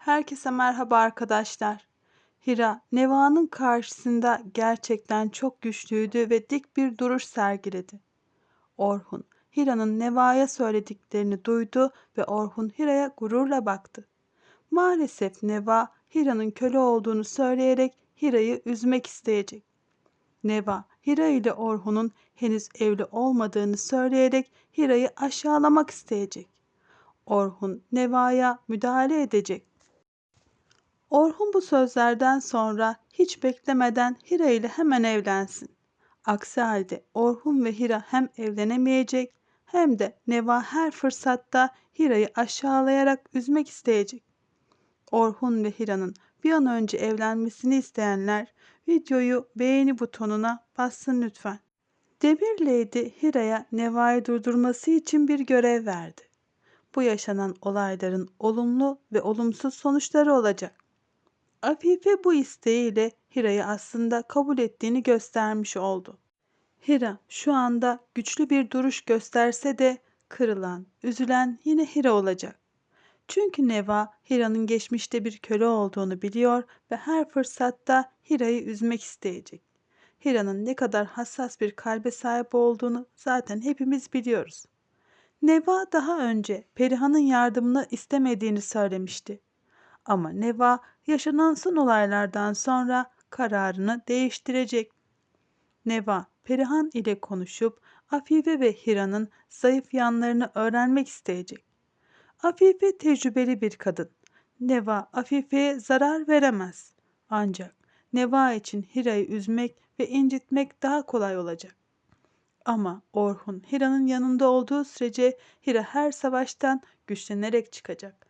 Herkese merhaba arkadaşlar. Hira, Neva'nın karşısında gerçekten çok güçlüydü ve dik bir duruş sergiledi. Orhun, Hira'nın Neva'ya söylediklerini duydu ve Orhun Hira'ya gururla baktı. Maalesef Neva, Hira'nın köle olduğunu söyleyerek Hira'yı üzmek isteyecek. Neva, Hira ile Orhun'un henüz evli olmadığını söyleyerek Hira'yı aşağılamak isteyecek. Orhun, Neva'ya müdahale edecek. Orhun bu sözlerden sonra hiç beklemeden Hira ile hemen evlensin. Aksi halde Orhun ve Hira hem evlenemeyecek hem de Neva her fırsatta Hira'yı aşağılayarak üzmek isteyecek. Orhun ve Hira'nın bir an önce evlenmesini isteyenler videoyu beğeni butonuna bassın lütfen. Debir Lady Hira'ya Neva'yı durdurması için bir görev verdi. Bu yaşanan olayların olumlu ve olumsuz sonuçları olacak. Afife bu isteğiyle Hira'yı aslında kabul ettiğini göstermiş oldu. Hira şu anda güçlü bir duruş gösterse de kırılan, üzülen yine Hira olacak. Çünkü Neva Hira'nın geçmişte bir köle olduğunu biliyor ve her fırsatta Hira'yı üzmek isteyecek. Hira'nın ne kadar hassas bir kalbe sahip olduğunu zaten hepimiz biliyoruz. Neva daha önce Perihan'ın yardımını istemediğini söylemişti. Ama Neva yaşanan son olaylardan sonra kararını değiştirecek. Neva, Perihan ile konuşup Afife ve Hira'nın zayıf yanlarını öğrenmek isteyecek. Afife tecrübeli bir kadın. Neva Afife'ye zarar veremez. Ancak Neva için Hira'yı üzmek ve incitmek daha kolay olacak. Ama Orhun Hira'nın yanında olduğu sürece Hira her savaştan güçlenerek çıkacak.